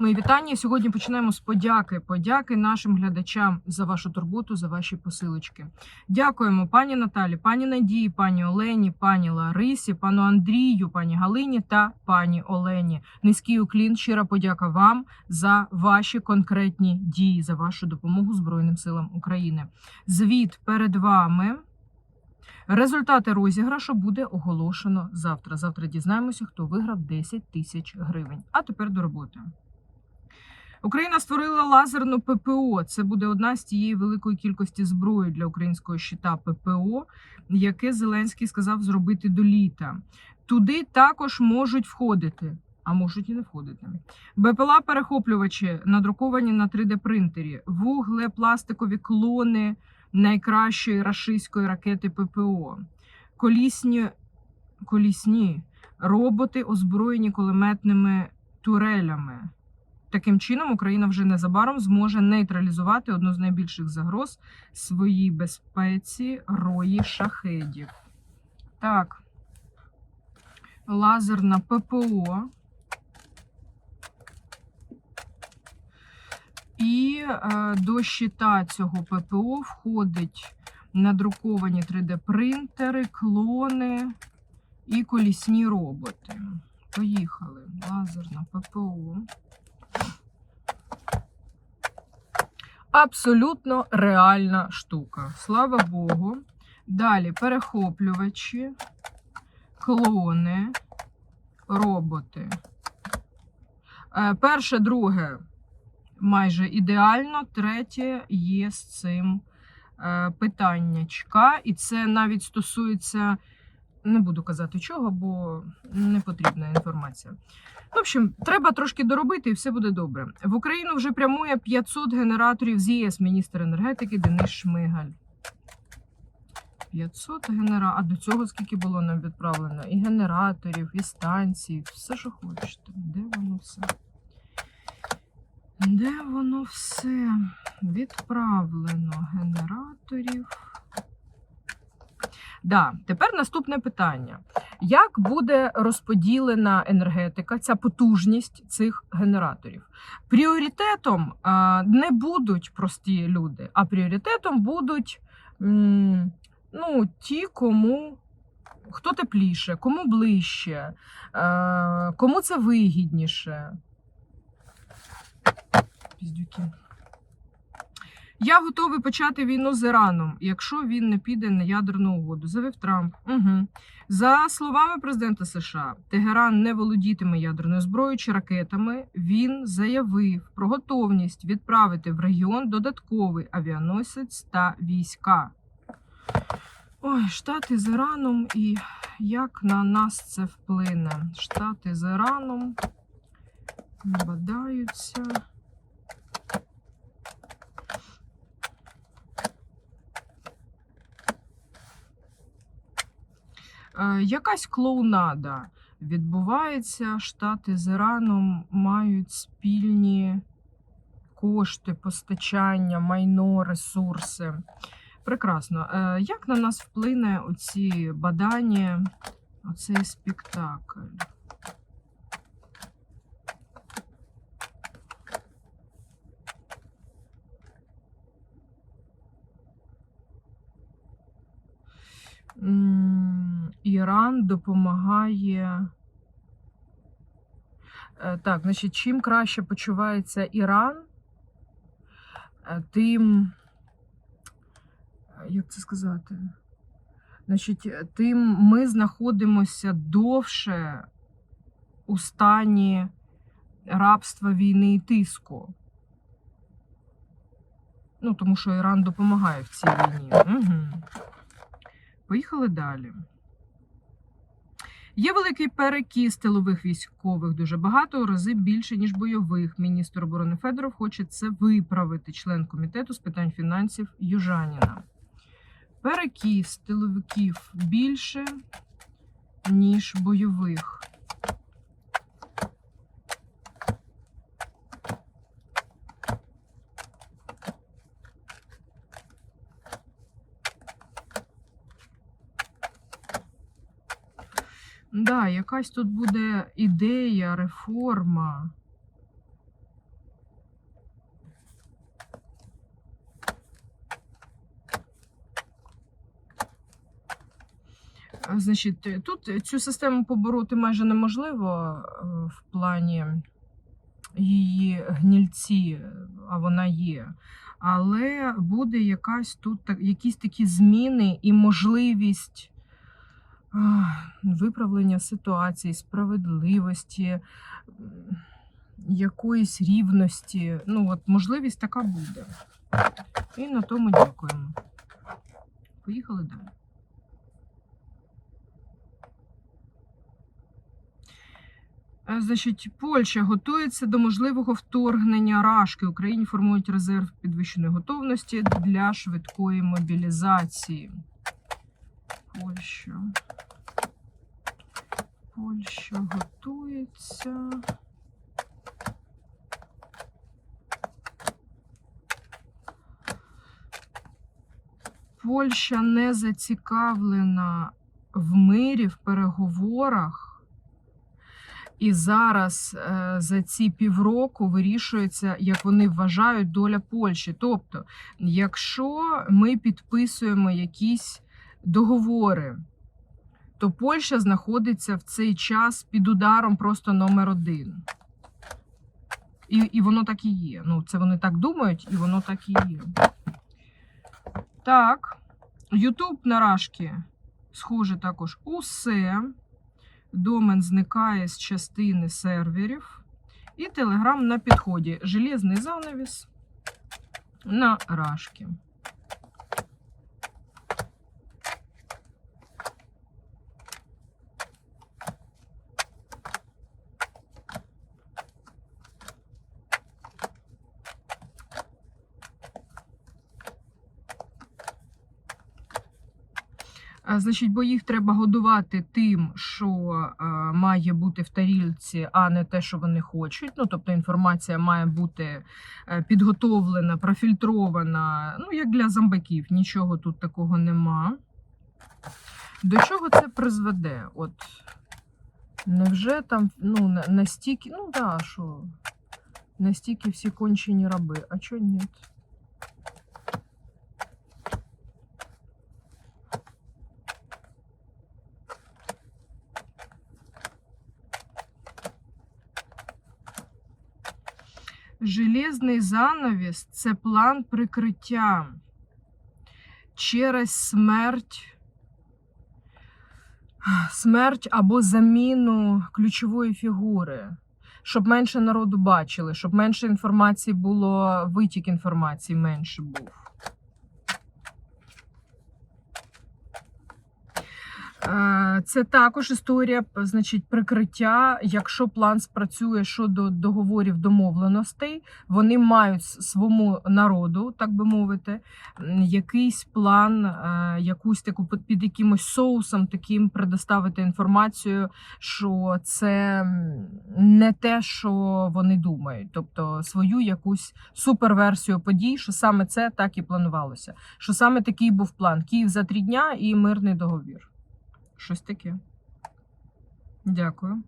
Мої вітання. Сьогодні починаємо з подяки. Подяки нашим глядачам за вашу турботу, за ваші посилочки. Дякуємо пані Наталі, пані Надії, пані Олені, пані Ларисі, пану Андрію, пані Галині та пані Олені. Низький уклін, щира подяка вам за ваші конкретні дії, за вашу допомогу Збройним силам України. Звіт перед вами. Результати розіграшу буде оголошено завтра. Завтра дізнаємося, хто виграв 10 тисяч гривень. А тепер до роботи. Україна створила лазерну ППО. Це буде одна з тієї великої кількості зброї для українського щита ППО, яке Зеленський сказав зробити до літа. Туди також можуть входити, а можуть і не входити. БПЛА перехоплювачі надруковані на 3D принтері, вуглепластикові клони найкращої рашистської ракети ППО, колісні, колісні роботи, озброєні кулеметними турелями. Таким чином, Україна вже незабаром зможе нейтралізувати одну з найбільших загроз своїй безпеці рої шахедів. Так, лазерна ППО. І е, до щита цього ППО входить надруковані 3D-принтери, клони і колісні роботи. Поїхали. Лазерна ППО. Абсолютно реальна штука. Слава Богу. Далі перехоплювачі, клони, роботи. Е, Перше, друге майже ідеально, третє є з цим е, питаннячка. І це навіть стосується, не буду казати чого, бо не потрібна інформація. В общем, треба трошки доробити, і все буде добре. В Україну вже прямує 500 генераторів з ЄС, міністр енергетики Денис Шмигаль. 500 генераторів. А до цього скільки було нам відправлено? І генераторів, і станцій, все, що хочете. Де воно все? Де воно все відправлено генераторів? Да, тепер наступне питання. Як буде розподілена енергетика, ця потужність цих генераторів? Пріоритетом не будуть прості люди, а пріоритетом будуть ну, ті, кому хто тепліше, кому ближче, е, кому це вигідніше. Піздюки. Я готовий почати війну з Іраном, якщо він не піде на ядерну угоду. Завів Трамп. Угу. За словами президента США, Тегеран не володітиме ядерною зброєю чи ракетами. Він заявив про готовність відправити в регіон додатковий авіаносець та війська. Ой, штати з Іраном і як на нас це вплине? Штати з Іраном бадаються. Якась клоунада відбувається. Штати з Іраном мають спільні кошти, постачання, майно, ресурси. Прекрасно. Е, Як на нас вплине оці бадання, оцей спектакль? М, Іран допомагає. Е, Так, значить, чим краще почувається Іран, е, тим, е, як це сказати? Значить, тим ми знаходимося довше у стані рабства, війни і тиску. Ну, тому що Іран допомагає в цій війні. Угу. Поїхали далі. Є великий перекіс тилових військових, дуже багато у рази більше, ніж бойових. Міністр оборони Федоров хоче це виправити, член комітету з питань фінансів Южаніна. Перекіс тиловиків більше, ніж бойових. да, якась тут буде ідея, реформа. Значить, тут цю систему побороти майже неможливо е, в плані її гнільці, а вона є. Але буде якась тут якісь такі зміни і можливість виправлення ситуації, справедливості, якоїсь рівності. Ну, от можливість така буде. І на тому дякуємо. Поїхали далі. Е, Значить, Польща готується до можливого вторгнення Рашки. Україні формують резерв підвищеної готовності для швидкої мобілізації. Польща. Польща готується. Польща не зацікавлена в мирі, в переговорах. І зараз е, за ці півроку вирішується, як вони вважають, доля Польщі. Тобто, якщо ми підписуємо якісь договори, то Польща знаходиться в цей час під ударом просто номер один. І, і воно так і є. Ну, це вони так думають, і воно так і є. Так, Ютуб наражки, схоже, також усе. Домен зникає з частини серверів. І Телеграм на підході. Железний занавіс на рашки. Значить, бо їх треба годувати тим, що е, має бути в тарілці, а не те, що вони хочуть. Ну, тобто інформація має бути е, підготовлена, профільтрована. Ну, як для зомбаків, нічого тут такого нема. До чого це призведе? От невже там ну, настільки, ну да, що настільки всі кончені раби, а чого ні? Железний занавіс це план прикриття через смерть, смерть або заміну ключової фігури, щоб менше народу бачили, щоб менше інформації було, витік інформації менше був. Це також історія, значить, прикриття. Якщо план спрацює щодо договорів домовленостей, вони мають своєму народу, так би мовити, якийсь план, е, якусь таку під якимось соусом таким предоставити інформацію, що це не те, що вони думають, тобто свою якусь суперверсію подій, що саме це так і планувалося. Що саме такий був план: Київ за три дня і мирний договір. Щось таке. Дякую.